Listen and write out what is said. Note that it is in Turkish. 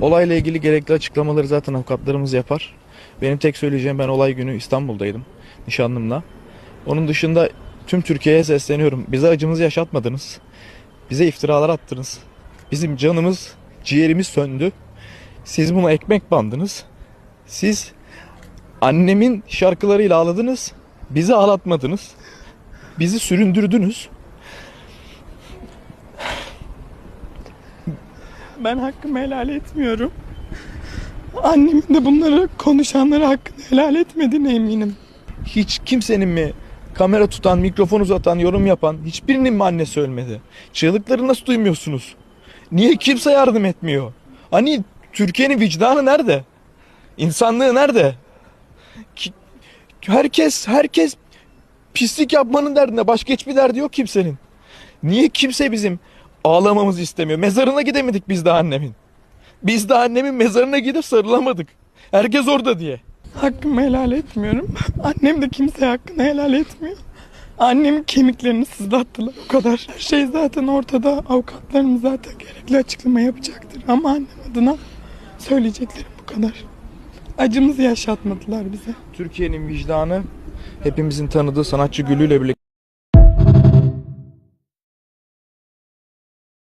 Olayla ilgili gerekli açıklamaları zaten avukatlarımız yapar. Benim tek söyleyeceğim ben olay günü İstanbul'daydım nişanlımla. Onun dışında tüm Türkiye'ye sesleniyorum. Bize acımızı yaşatmadınız. Bize iftiralar attınız. Bizim canımız, ciğerimiz söndü. Siz buna ekmek bandınız. Siz annemin şarkılarıyla ağladınız. Bizi ağlatmadınız. Bizi süründürdünüz. Ben hakkımı helal etmiyorum. Annemin de bunları konuşanlara hakkını helal etmediğine eminim. Hiç kimsenin mi kamera tutan, mikrofon uzatan, yorum yapan hiçbirinin mi annesi ölmedi? Çığlıkları nasıl duymuyorsunuz? Niye kimse yardım etmiyor? Hani Türkiye'nin vicdanı nerede? İnsanlığı nerede? Ki- Herkes, herkes pislik yapmanın derdinde. Başka hiçbir derdi yok kimsenin. Niye kimse bizim ağlamamızı istemiyor? Mezarına gidemedik biz de annemin. Biz de annemin mezarına gidip sarılamadık. Herkes orada diye. Hakkımı helal etmiyorum. Annem de kimseye hakkını helal etmiyor. Annemin kemiklerini sızlattılar o kadar. Her şey zaten ortada. Avukatlarımız zaten gerekli açıklama yapacaktır. Ama annem adına söyleyeceklerim bu kadar. Acımızı yaşatmadılar bize. Türkiye'nin vicdanı hepimizin tanıdığı sanatçı Gülü ile birlikte